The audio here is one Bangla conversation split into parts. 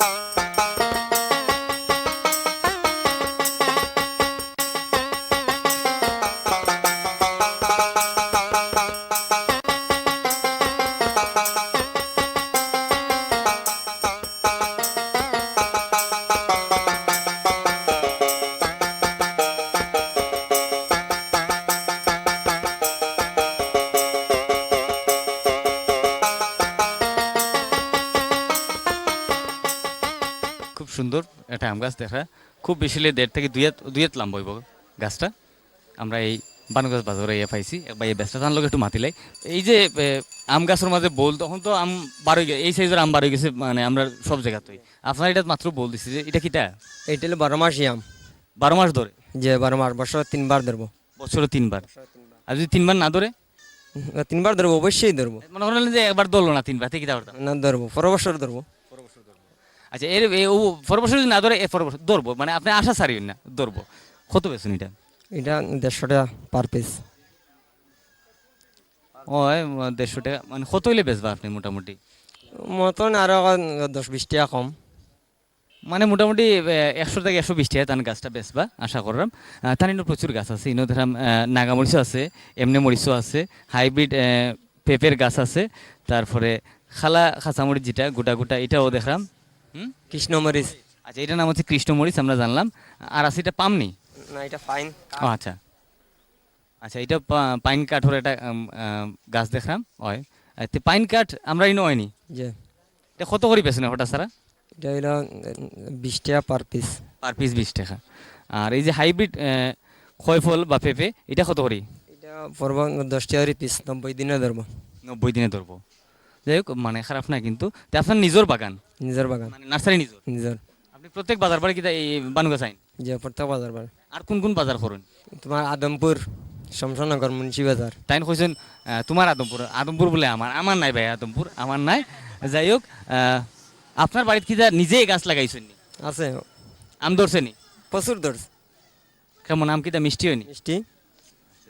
খুব আম গাছ দেখা। খুব বেশি হলে দেড় থেকে দুই হাত দুই হাত লাম্ব হইব গাছটা। আমরা এই বানুগাছ বাজারে ইয়ে পাইছি। বা এই ব্যস্ত লোক একটু মাতিলাই এই যে আম গাছের মাঝে বল তখন তো আম বার এই সাইজের আম বার গেছে মানে আমরা সব জায়গাতেই। আপনার এটা মাত্র বল দিছি যে এটা কিটা? এইটা হলো বারো মাসই আম। বারো মাস ধরে? যে বারো মাস বছর তিনবার ধরবো। বছরে তিনবার? আর যদি তিনবার না ধরে? তিনবার ধরবো অবশ্যই ধরবো। মনে করেন যে একবার ধরলো না তিনবার করতাম না ধরবো পরের বছর ধরবো। আচ্ছা এর ও পর বছর যদি না ধরে এ বছর ধরবো মানে আপনি আশা সারিবেন না ধরবো। কত বেছেন এটা? এটা দেড়শো টাকা পার পিস ও দেড়শো টাকা মানে কত হইলে বেচবা আপনি মোটামুটি? মতন আরও দশ বিশ টাকা কম। মানে মোটামুটি একশো থেকে একশো বিশ টাকা তান গাছটা বেচবা আশা করলাম। তার ইনো প্রচুর গাছ আছে ইনো ধরাম নাগামরিচও আছে এমনি মরিচও আছে হাইব্রিড পেঁপের গাছ আছে তারপরে খালা খাঁচামরিচ যেটা গোটা গোটা এটাও দেখলাম। হুম? কৃষ্ণমরিচ। আচ্ছা এটার নাম হচ্ছে কৃষ্ণমরিচ আমরা জানলাম। আর আছে এটা পামনি? না এটা ফাইন ও আচ্ছা। আচ্ছা এটা পাইন কাঠের একটা উম, গাছ দেখলাম। হয় তে পাইন কাঠ আমরা ইনো হয়নি যে এটা কত করে পেছনে হঠাৎ সারা? এটা হলো বিশ টাকা পার পিস পার পিস বিশ টাকা। আর এই যে হাইব্রিড খয়ফল বা পেঁপে এটা কত করি? এটা পড়ব দশ টাকা পিস নব্বই দিনে ধরবো। নব্বই দিনে ধরবো। যাই হোক মানে খারাপ না কিন্তু। তে আপনার নিজের বাগান? নিজের বাগান। মানে নার্সারি নিজের? নিজের। আপনি প্রত্যেক বাজার বাড়ি কিতা এই বানুগা চাইন যে প্রত্যেক বাজার বার আর কোন কোন বাজার করুন? তোমার আদমপুর শমশানগর মুন্সি বাজার তাই কইছেন তোমার আদমপুর আদমপুর বলে আমার আমার নাই ভাই আদমপুর আমার নাই। যাই হোক আপনার বাড়িতে কিতা নিজেই গাছ লাগাইছেন নি? আছে। আম ধরছে নি? প্রচুর ধরছে। কেমন আম কিতা মিষ্টি হয়নি মিষ্টি?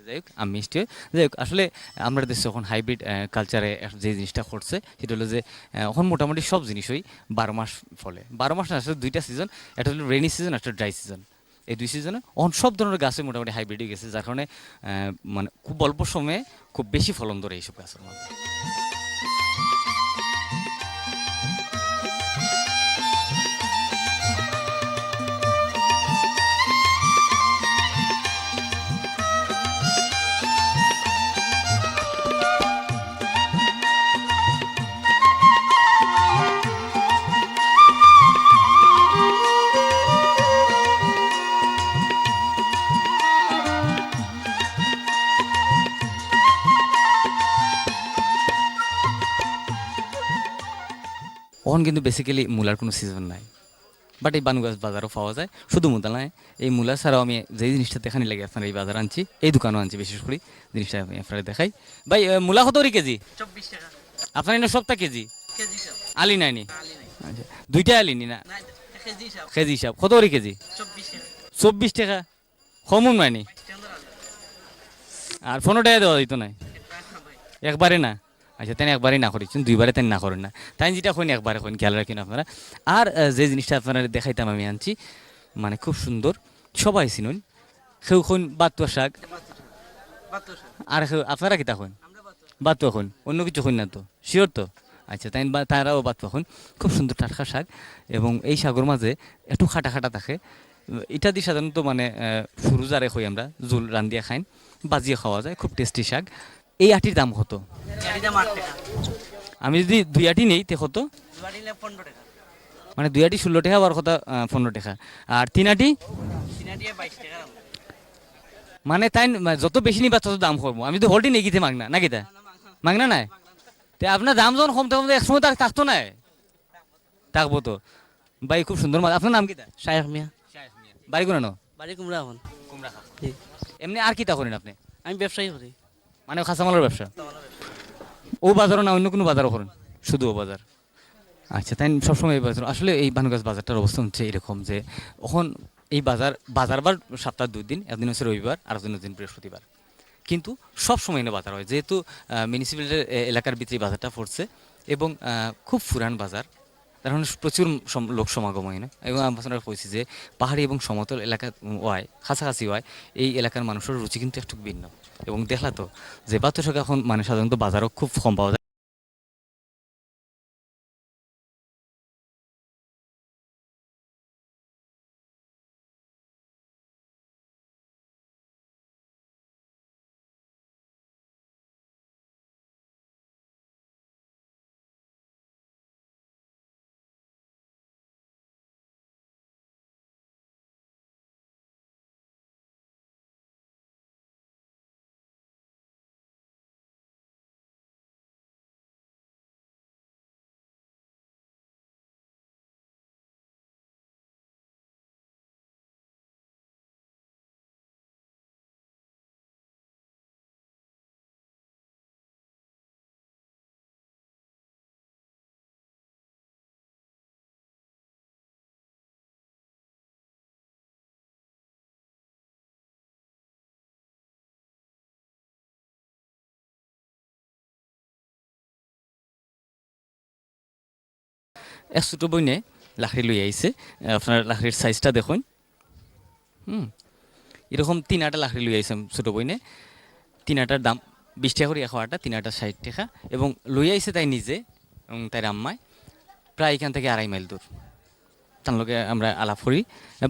যাই হোক, আমি মিষ্টি যাই হোক, আসলে আমরা দেশে এখন হাইব্রিড কালচারে যে জিনিসটা করছে সেটা হলো যে এখন মোটামুটি সব জিনিসই বারো মাস ফলে। বারো মাস না, আসলে দুইটা সিজন একটা হলো রেনি সিজন একটা ড্রাই সিজন এই দুই সিজনে অন সব ধরনের গাছে মোটামুটি হাইব্রিড গেছে, যার কারণে মানে খুব অল্প সময়ে খুব বেশি ফলন ধরে এইসব গাছের মধ্যে এখন কিন্তু বেসিক্যালি মূলার কোনো সিজন নাই। বাট এই বানুগাছ বাজারও পাওয়া যায়। শুধু মূলা নয় এই মূলা ছাড়াও আমি যেই জিনিসটা দেখানি লাগে আপনার এই বাজার আনছি এই দোকানও আনছি বিশেষ করে জিনিসটা আমি আপনারা দেখাই। ভাই মূলা কত কেজি? চব্বিশ টাকা। আপনার এনে সবটা কেজি? আলি নাইনি আচ্ছা দুইটা আলি নি না? না কেজি সব কেজি হিসাব কত করে কেজি? চব্বিশ টাকা। কমন নাইনি আর পনেরো টাকা দেওয়া দিত নাই? একবারে না? আচ্ছা তাই একবারই না করেছেন দুইবারে তাই না করেন না। তাই যেটা কইন, একবারে কইন, খেয়াল রাখেন আপনারা। আর যে জিনিসটা আপনারা দেখাইতাম আমি আনছি মানে খুব সুন্দর, সবাই চিনুন। সেও কইন বাতুয়া শাক। আর আপনারা কিতা আমরা বাতুয়া কইন, অন্য কিছু কইন না তো? শিওর তো? আচ্ছা তাই তারাও বাতুয়া কইন। খুব সুন্দর টাটকা শাক, এবং এই শাকের মাঝে একটু খাটা খাটা থাকে। এটা দিয়ে সাধারণত মানে ফুরুজারে কই আমরা, জোল রান্দিয়া খাইন। বাজিয়ে খাওয়া যায়, খুব টেস্টি শাক। এই আটির দাম কত? আমি যদি দুই আটি নেই তে কত? মানে দুই আটি ষোলো টাকা আর কথা পনেরো টাকা। আর তিন আটি? মানে তাই যত বেশি নিবা তত দাম করব আমি তো হোল্ডি নেই গিতে মাগনা না গীতা মাগনা নাই? তে আপনার দাম যখন কমতে কমতে একসময় তার থাকতো না থাকব তো। ভাই খুব সুন্দর মাছ আপনার নাম কিতা শায়েখ মিয়া। বাড়ি কোনো বাড়ি কুমড়া এখন। কুমড়া এমনি আর কিতা করেন আপনি? আমি ব্যবসায়ী করি। মানে খাসামালের ব্যবসা। ও বাজারও না, অন্য কোনো বাজারও করেন? শুধু ও বাজার? আচ্ছা তাই সবসময় এই বাজার। আসলে এই বানুগাছ বাজারটার অবস্থা হচ্ছে এরকম যে, এখন এই বাজার বাজার বাজারবার সপ্তাহ দুই দিন, একদিন হচ্ছে রবিবার আর একদিন হচ্ছে বৃহস্পতিবার। কিন্তু সব সময় এনে বাজার হয়। যেহেতু মিউনিসিপ্যালিটির এলাকার ভিতরে বাজারটা পড়ছে এবং খুব ফুরান বাজার। তার মানে প্রচুর লোক সমাগম হয় না। এবং আপনারা কইছি যে, পাহাড়ি এবং সমতল এলাকা ওয়ায়, কাছাকাছি ওয়ায়, এই এলাকার মানুষের রুচি কিন্তু একটু ভিন্ন। এবং দেখলা তো যে বাচ্চা এখন মানে সাধারণত বাজারও খুব কম পাওয়া যায়। এক ছোটো বইনে লাকড়ি লই আইছে আপনার লাকড়ির সাইজটা দেখুন। হুম। এরকম তিন আটা লাকড়ি লই আইছে ছোটো বইনে। তিন আটার দাম বিশ টাকা করে একশো আটা তিন আটা ষাট টাকা। এবং লই আইছে তাই নিজে এবং তাই আম্মায় প্রায় এখান থেকে আড়াই মাইল দূর তার আমরা আলাপ করি।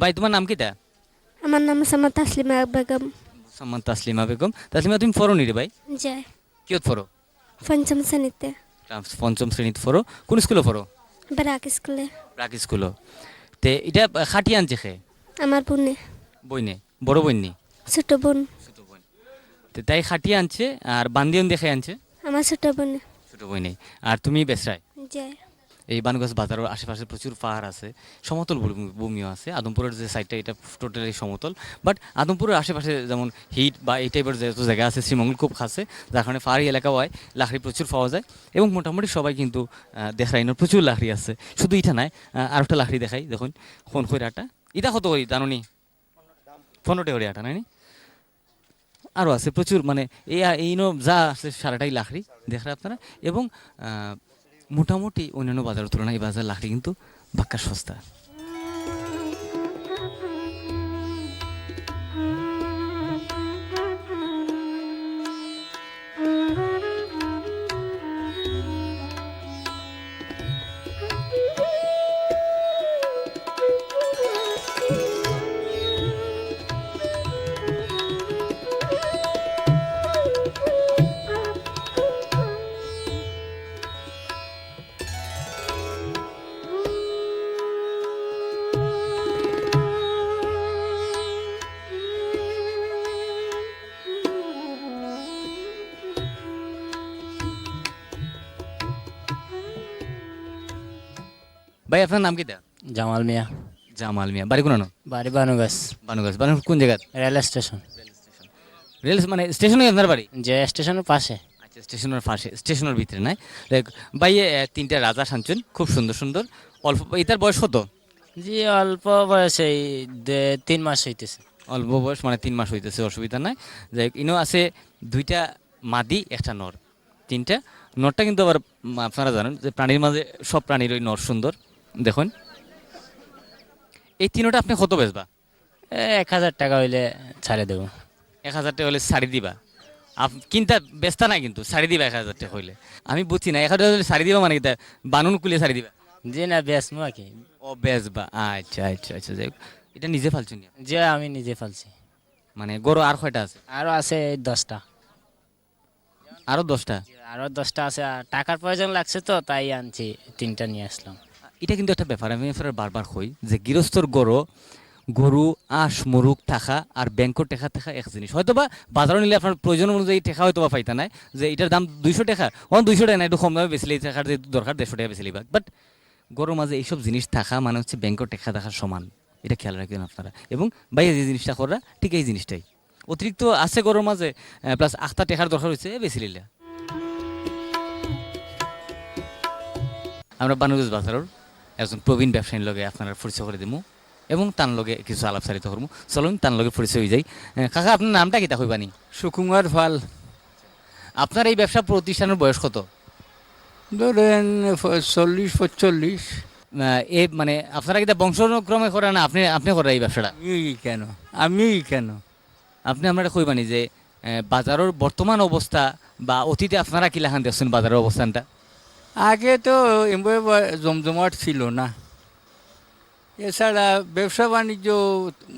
ভাই তোমার নাম কিটা আমার নাম সামা তাসলিমা বেগম। সম্মান তাসলিমা বেগম। তাসলিমা তুমি ফরো নি রে ভাই? যায় কিয়ত ফরো পঞ্চম শ্রেণীতে পঞ্চম শ্রেণীত ফরো কোন স্কুলে ফরো ব্রাক স্কুলে। ব্রাক স্কুলও। তে এটা খাটি আনছে খে? আমার বোনে। বইনে বড় বইনি ছোট বোন। ছোট বোন। তো তাই খাটি আনছে আর বান্দিয়ন দেখে আনছে? আমার ছোট বোনে। ছোট বইনে। আর তুমি বেসরায়? যায় এই বানগঞ্জ বাজারের আশেপাশে প্রচুর পাহাড় আছে, সমতল ভূমি- ভূমিও আছে। আদমপুরের যে সাইডটা এটা টোটালি সমতল। বাট আদমপুরের আশেপাশে যেমন হিট বা এই টাইপের যেহেতু জায়গা আছে, শ্রীমঙ্গল খুব খাসে। যার কারণে পাহাড়ি এলাকা হয় লাকড়ি প্রচুর পাওয়া যায়। এবং মোটামুটি সবাই কিন্তু দেখাইনোর প্রচুর লাকড়ি আছে। শুধু এটা নাই আর একটা লাকড়ি দেখাই, দেখুন ফোন করে আটা এটা কত করি জানো পনেরোটা করে আটা নাই আরও আছে, প্রচুর মানে এই এইনো যা আছে, সারাটাই লাকড়ি, দেখেন আপনারা। এবং মোটামুটি অন্যান্য বাজারের তুলনায় এই বাজার লাকড়ি কিন্তু বাক্কা সস্তা। ভাই আপনার নাম কি দা জামাল মিয়া। জামাল মিয়া। বাড়ি কোনো বাড়ি বানুগাছ। বানুগাছ। বানু কোন জায়গা? Rail station. রেল মানে স্টেশনে আপনার বাড়ি? যে স্টেশনের পাশে। আচ্ছা স্টেশনের পাশে। স্টেশনের ভিতরে নাই? ভাইয়ে তিনটা রাজা সানছেন খুব সুন্দর সুন্দর। অল্প এটার বয়স কত? জি অল্প বয়সে এই তিন মাস হইতেছে। অল্প বয়স মানে তিন মাস হইতেছে অসুবিধা নাই। যাই ইনো আছে দুইটা মাদি একটা নর। তিনটা। নরটা কিন্তু আবার আপনারা জানেন যে প্রাণীর মাঝে সব প্রাণীর ওই নর সুন্দর। দেখুন। এই তিনোটা আপনি কত বেচবা? এক হাজার টাকা হইলে ছাড়ে দেবো। এক হাজার টাকা হলে শাড়ি দিবা? আপ কিনতা বেচতা নাই কিন্তু শাড়ি দিবা এক হাজার টাকা হইলে। আমি বুঝছি না এক হাজার হলে শাড়ি দিবা মানে কি বানুন কুলিয়ে শাড়ি দিবা? যে না বেসমু আর কি। ও বেচবা। আচ্ছা আচ্ছা আচ্ছা যাই এটা নিজে ফালছুন যে আমি নিজে ফালছি। মানে গরু আর কয়টা আছে? আরও আছে দশটা। আরও দশটা? আরও দশটা আছে। টাকার প্রয়োজন লাগছে তো তাই আনছি তিনটা নিয়ে আসলাম। এটা কিন্তু একটা ব্যাপার। আমি এফারে বারবার কই যে গৃহস্থর গরু গরু, আঁশ মুরুক টাকা আর ব্যাংকর টেকা টাকা এক জিনিস। হয়তো বা বাজারে নিলে আপনার প্রয়োজন অনুযায়ী টেকা হয়তো বা পাইতা নাই, যে এটার দাম দুইশো টাকা অন দুইশো টাকা না, একটু কম দামে বেশি টাকার যে দরকার দেড়শো টাকা বেশি লিবা বাট গরুর মাঝে এইসব জিনিস থাকা মানে হচ্ছে ব্যাংকর টেকা থাকার সমান। এটা খেয়াল রাখবেন আপনারা। এবং বাইরে যে জিনিসটা করা ঠিক এই জিনিসটাই। অতিরিক্ত আছে গরুর মাঝে প্লাস আখটা টেকার দরকার হয়েছে বেশি লিলা আমরা বানুগঞ্জ বাজারের একজন প্রবীণ ব্যবসায়ীর লগে আপনারা পরিচয় করে দিমু এবং তার লগে কিছু আলাপ সারিত করব চলুন তার লগে পরিচয় হয়ে যাই। কাকা আপনার নামটা কিতা কইবানি সুকুমার ফাল আপনার এই ব্যবসা প্রতিষ্ঠানের বয়স কত? ধরেন চল্লিশ পঁচল্লিশ এ মানে আপনারা কিন্তু বংশানুক্রমে করেন না? আপনি আপনি করেন এই ব্যবসাটা? আমি কেন? আমি কেন? আপনি আমরা কইবানি যে বাজারের বর্তমান অবস্থা বা অতীতে আপনারা কিলাখান দেখছেন বাজারের অবস্থানটা? আগে তো এমভাবে জমজমাট ছিল না। এছাড়া ব্যবসা বাণিজ্য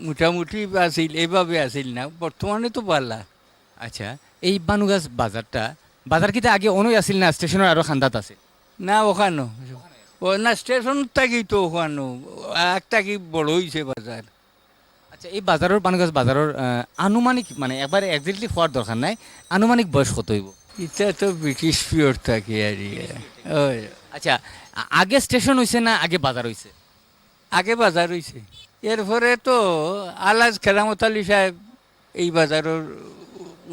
মোটামুটি আছিল এইভাবে আছিল না বর্তমানে তো পারলা আচ্ছা এই বানুগাছ বাজারটা বাজার কিতা আগে অনুই আছিল না স্টেশনের আরও খান্দাত আছে? না ওখানো। ও না স্টেশন থাকি তো ওখানো এক থাকি বড় হয়েছে বাজার। আচ্ছা এই বাজারের বানুগাছ বাজারের আনুমানিক মানে একবার একজাক্টলি হওয়ার দরকার নাই আনুমানিক বয়স কত হইব? এটা তো ব্রিটিশ পিওর থাকে আর। কি। ওই। আচ্ছা আগে স্টেশন হইছে না আগে বাজার হইছে? আগে বাজার হয়েছে এরপরে তো আলাজ খেরামত আলী সাহেব এই বাজারের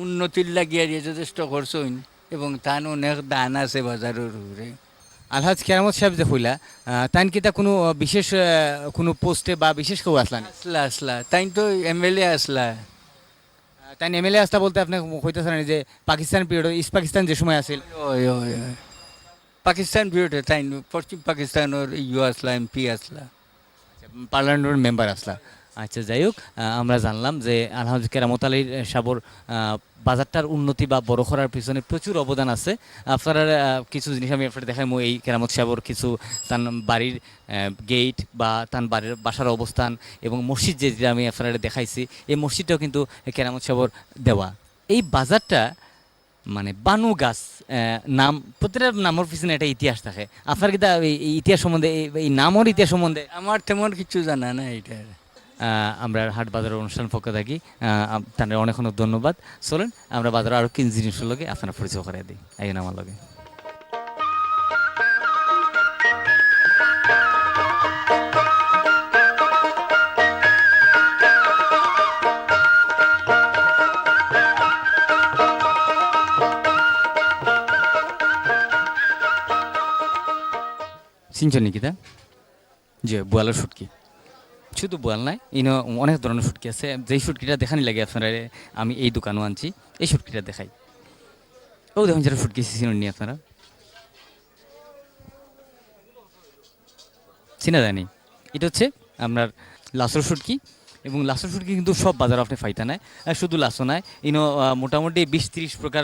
উন্নতির লাগিয়ে যথেষ্ট খরচ হইন এবং তান অনেক দান আছে বাজারের উপরে। আলহাজ কেরামত সাহেব যে হইলা তাইন কিতা কোনো বিশেষ কোনো পোস্টে বা বিশেষ কেউ আসলা আসলা আসলা। তাই তো এম এল এ আসলা। তাই এমএলএ আসতা বলতে আপনি কইতেছেন যে পাকিস্তান পিরিয়ড ইস্ট পাকিস্তান যে সময় আছিল। পাকিস্তান পিরিয়ডে তাই পশ্চিম পাকিস্তানের ইউ আসলা এমপি আসলা। পার্লামেন্টের মেম্বার আসলা। আচ্ছা যাই হোক আমরা জানলাম যে আলহাজ কেরামত আলীর সাবর বাজারটার উন্নতি বা বড় করার পিছনে প্রচুর অবদান আছে। আপনারা কিছু জিনিস আমি আপনার দেখাই এই কেরামত সাবর কিছু তার বাড়ির গেট বা তার বাড়ির বাসার অবস্থান এবং মসজিদ যে আমি আপনারা দেখাইছি এই মসজিদটাও কিন্তু কেরামত সাবর দেওয়া। এই বাজারটা মানে বানু গাছ নাম প্রত্যেকটা নামের পিছনে একটা ইতিহাস থাকে। আপনার কি এই এই ইতিহাস সম্বন্ধে এই- নামের ইতিহাস সম্বন্ধে? আমার তেমন কিছু জানা না আহ, আমরা হাট বাজারের অনুষ্ঠান পক্ষে থাকি। তাদের অনেক অনেক ধন্যবাদ। চলেন, আমরা বাজারে আরও কিন জিনিসের লগে আপনারা পরিচয় করে দিই। আইন আমার লগে। সিনচন নিকিতা যে, বোয়ালের শুটকি শুধু বোয়াল নাই। ইনো অনেক ধরনের শুটকি আছে। যেই শুটকিটা দেখানি লাগে আপনারা, আমি এই দোকানও আনছি, এই শুটকিটা দেখাই। ও, দেখুন যারা শুটকি চিনুন নি আপনারা। চিনা জানি এটা হচ্ছে আপনার লাসর শুটকি, এবং লাসর শুটকি কিন্তু সব বাজার আপনি ফাইতা আর শুধু লাসো নাই, ইনো মোটামুটি বিশ তিরিশ প্রকার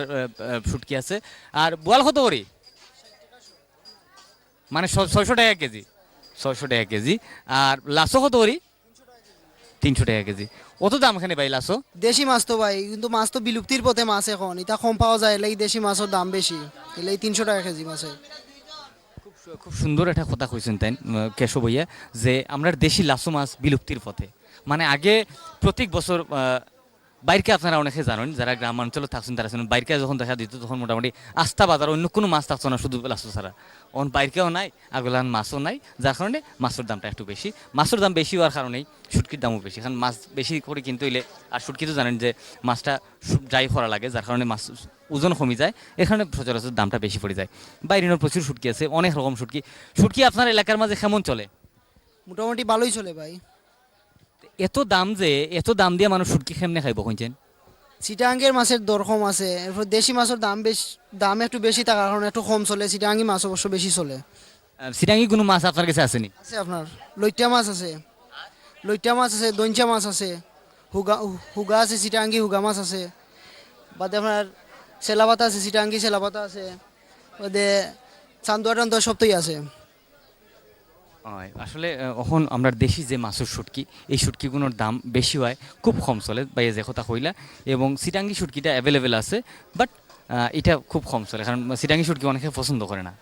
শুটকি আছে। আর বোয়াল কত করি? মানে ছয়শো টাকা কেজি। ছয়শো টাকা কেজি। আর লাসো কত করি? তিনশো টাকা কেজি। অত দাম এখানে ভাই লাসো? দেশি মাছ তো ভাই কিন্তু মাছ তো বিলুপ্তির পথে মাছ এখন। এটা কম পাওয়া যায় এলাই দেশি মাছের দাম বেশি। এলাই তিনশো টাকা কেজি মাছে। খুব সুন্দর একটা কথা কইছেন তাই কেশব ভাইয়া যে আমরা দেশি লাসো মাছ বিলুপ্তির পথে। মানে আগে প্রত্যেক বছর বাইরকে আপনারা অনেকে জানেন, যারা গ্রাম অঞ্চলে থাকছেন, তারা জানেন বাইরকে যখন দেখা দিত, তখন মোটামুটি আস্থা বাজার, অন্য কোনো মাছ থাকতো না, শুধু লাসো ছাড়া। অন বাইরকেও নাই, আগলান মাছও নাই, যার কারণে মাছের দামটা একটু বেশি। মাছের দাম বেশি হওয়ার কারণেই শুটকির দামও বেশি। কারণ মাছ বেশি করে কিনতে হইলে, আর শুটকি তো জানেন যে মাছটা ড্রাই করা লাগে, যার কারণে মাছ ওজন কমে যায় এখানে সচরাচর দামটা বেশি পড়ে যায়। বাইরের প্রচুর শুটকি আছে, অনেক রকম শুটকি। শুটকি আপনার এলাকার মাঝে কেমন চলে? মোটামুটি ভালোই চলে ভাই। এত দাম যে এত দাম দিয়ে মানুষ শুটকি কেমনে খাইব কইছেন? চিটাঙ্গের মাছের দর কম আছে এরপর দেশি মাছের দাম বেশ দাম একটু বেশি থাকার কারণে একটু কম চলে চিটাঙ্গি মাছ অবশ্য বেশি চলে। সিটাঙ্গি কোনো মাছ আপনার কাছে আসেনি আছে আপনার লইটা মাছ আছে। লইটা মাছ আছে দঞ্চা মাছ আছে হুগা হুগা আছে চিটাঙ্গি হুগা মাছ আছে। বাদে আপনার চেলাপাতা আছে চিটাঙ্গি চেলাপাতা আছে। বাদে চান্দুয়া টান্দুয়া সবটাই আছে। আসলে এখন আমরা দেশি যে মাছের শুটকি, এই শুটকিগুলোর দাম বেশি হয়, খুব কম চলে বা যে কথা কইলা, এবং সিটাঙ্গি শুটকিটা অ্যাভেলেবেল আছে বাট এটা খুব কম চলে, কারণ সিটাঙ্গি শুটকি অনেকে পছন্দ করে না।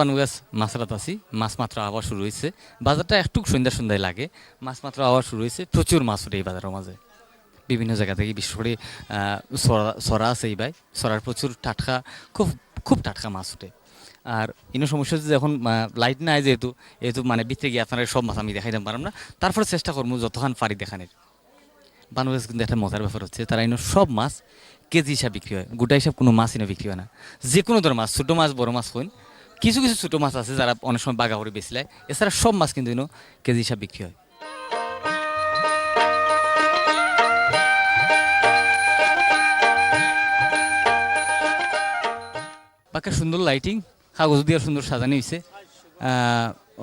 বানুগাছ মাছরাত আছি, মাছ মাত্র আবার শুরু হয়েছে। বাজারটা একটু সন্ধ্যা সন্ধ্যায় লাগে, মাছ মাত্র আবার শুরু হয়েছে। প্রচুর মাছ ওঠে এই বাজারের মাঝে। বিভিন্ন জায়গা থেকে বিশেষ করে সরা আছে এই ভাই সরার প্রচুর টাটকা, খুব খুব টাটকা মাছ ওঠে। আর ইনো সমস্যা হচ্ছে যে এখন লাইট নাই যেহেতু যেহেতু মানে ভিতরে গিয়ে আপনারা সব মাছ আমি দেখাইতে পারলাম না। তারপরে চেষ্টা করব যতক্ষণ পারি দেখানোর। বাংলাদেশ কিন্তু একটা মজার ব্যাপার হচ্ছে, তারা ইনো সব মাছ কেজি হিসাব বিক্রি হয়। গোটা হিসাব কোনো মাছ ইনো বিক্রি হয় না। যে কোনো ধরনের মাছ, ছোটো মাছ, বড় মাছ হইন কিছু কিছু ছোটো মাছ আছে যারা অনেক সময় বাগা করে বেশি এছাড়া সব মাছ কিন্তু কেজি হিসাব বিক্রি হয়। বাকি সুন্দর লাইটিং কাগজ দিয়ে সুন্দর সাজানো হয়েছে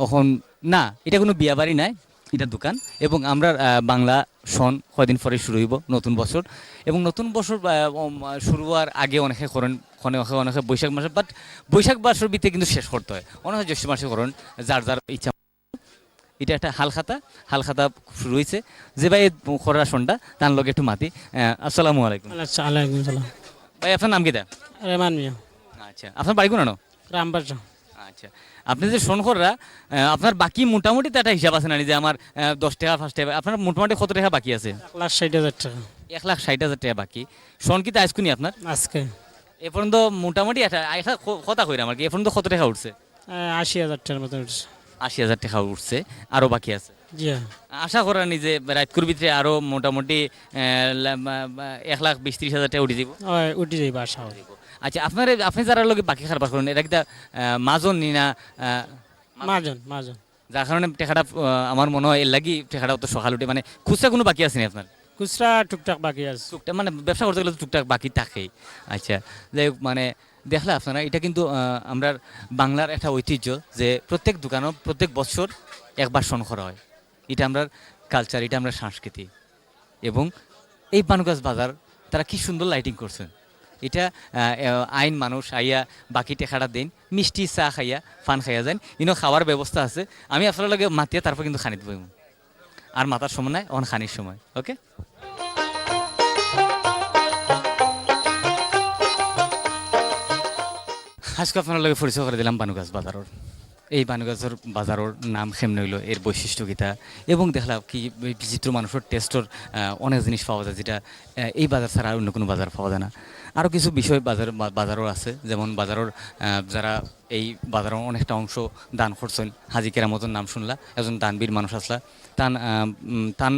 এখন না, এটা কোনো বিয়া বাড়ি নাই, এটা দোকান। এবং আমরা বাংলা সন কয়দিন পরে শুরু হইব নতুন বছর। এবং নতুন বছর শুরু হওয়ার আগে অনেকে করেন অনেকে অনেকে বৈশাখ মাসে বাট বৈশাখ মাসের ভিতরে কিন্তু শেষ করতে হয়। অনেকে জ্যৈষ্ঠ মাসে করেন যার যার ইচ্ছা। এটা একটা হালখাতা হালখাতা শুরু হয়েছে যে ভাই খরা সন্ডা তার লগে একটু মাতি। আসসালামু আলাইকুম। আচ্ছা আলাইকুম সালাম। ভাই আপনার নাম কি দা রেমান মিয়া। আচ্ছা আপনার বাড়ি কোন? রামবাসা আচ্ছা। আপনি যে শোনখররা আপনার বাকি মোটামুটি তো একটা হিসাব আছে না যে আমার দশ টাকা পাঁচ টাকা আপনার মোটামুটি কত টাকা বাকি আছে? এক লাখ ষাট হাজার টাকা। এক লাখ ষাট হাজার টাকা বাকি। শোন কি আইসকুনি আপনার? আজকে। এ পর্যন্ত মোটামুটি একটা একটা কথা কইরা আমার কি এ পর্যন্ত কত টাকা উঠছে? আশি হাজার টাকার মতো উঠছে। আশি হাজার টাকা উঠছে আরও বাকি আছে। হ্যাঁ। আশা করেন যে রাতকুর ভিতরে আরও মোটামুটি এক লাখ বিশ ত্রিশ হাজার টাকা উঠে দিব। ওই উঠে যাই বাসা হবে আচ্ছা আপনার আপনি যারা লোকে বাকি খারাপ করেন এটা কি মাজন নি না মাজন? মাজন যার কারণে টেকাটা আমার মনে হয় এর লাগি টেকাটা তো সকাল উঠে মানে খুচরা কোনো বাকি আছে না আপনার? খুচরা টুকটাক বাকি আছে। টুকটাক মানে ব্যবসা করতে গেলে তো টুকটাক বাকি থাকেই। আচ্ছা যাই হোক মানে দেখলে আপনারা এটা কিন্তু আমরা বাংলার একটা ঐতিহ্য যে প্রত্যেক দোকানও প্রত্যেক বছর একবার শোন করা হয়। এটা আমরা কালচার এটা আমরা সংস্কৃতি। এবং এই বানুগাছ বাজার তারা কি সুন্দর লাইটিং করছেন। এটা আইন মানুষ আইয়া বাকি টেকাটা দিন, মিষ্টি চা খাইয়া, ফান খাইয়া যান। ইনো খাওয়ার ব্যবস্থা আছে। আমি আপনার লগে মাতিয়া তারপর কিন্তু খানিত বইম আর মাতার সময় নাই, অন খানির সময়। ওকে আজকে আপনার লগে পরিচয় করে দিলাম বানুগাছ বাজারের। এই বানুগাছের বাজারের নাম কেমনে হইল এর বৈশিষ্ট্য কিতা? এবং দেখলাম কি বিচিত্র মানুষের টেস্টর অনেক জিনিস পাওয়া যায় যেটা এই বাজার ছাড়া আর অন্য কোনো বাজার পাওয়া যায় না। আরও কিছু বিষয় বাজার বাজারও আছে। যেমন বাজারের যারা এই বাজারের অনেকটা অংশ দান করছেন, হাজি কেরামতন নাম শুনলা, একজন দানবীর মানুষ আসলা। তান তান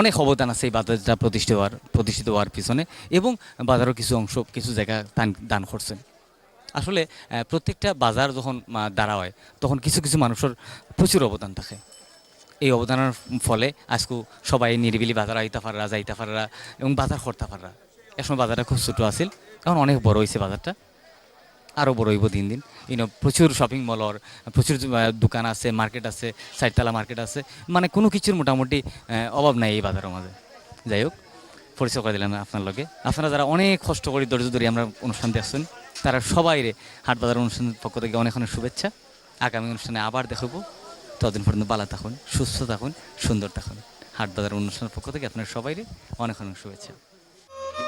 অনেক অবদান আছে এই বাজারটা প্রতিষ্ঠিত হওয়ার প্রতিষ্ঠিত হওয়ার পিছনে এবং বাজারের কিছু অংশ, কিছু জায়গা দান দান করছেন। আসলে প্রত্যেকটা বাজার যখন দাঁড়া হয় তখন কিছু কিছু মানুষের প্রচুর অবদান থাকে। এই অবদানের ফলে আজকে সবাই নিরিবিলি বাজার আইতে পাররা যাইতে পাররা এবং বাজার করতে পাররা একসময় বাজারটা খুব ছোটো আছিল। এখন অনেক বড় হয়েছে বাজারটা। আরও বড় হইব দিন দিন। ইনো প্রচুর শপিং মল মলর প্রচুর দোকান আছে মার্কেট আছে সাইডতলা মার্কেট আছে। মানে কোনো কিছুর মোটামুটি অভাব নাই এই বাজারের মাঝে যাই হোক, পরিচয় করে দিলাম আপনার লগে। আপনারা যারা অনেক কষ্ট করে ধৈর্য ধরে আমরা অনুষ্ঠান দেখছেন তারা সবাই রে হাট বাজার অনুষ্ঠানের পক্ষ থেকে অনেক অনেক শুভেচ্ছা। আগামী অনুষ্ঠানে আবার দেখাবো। ততদিন পর্যন্ত বালা থাকুন, সুস্থ থাকুন, সুন্দর থাকুন। হাট বাজার অনুষ্ঠানের পক্ষ থেকে আপনার সবাই রে অনেক অনেক শুভেচ্ছা।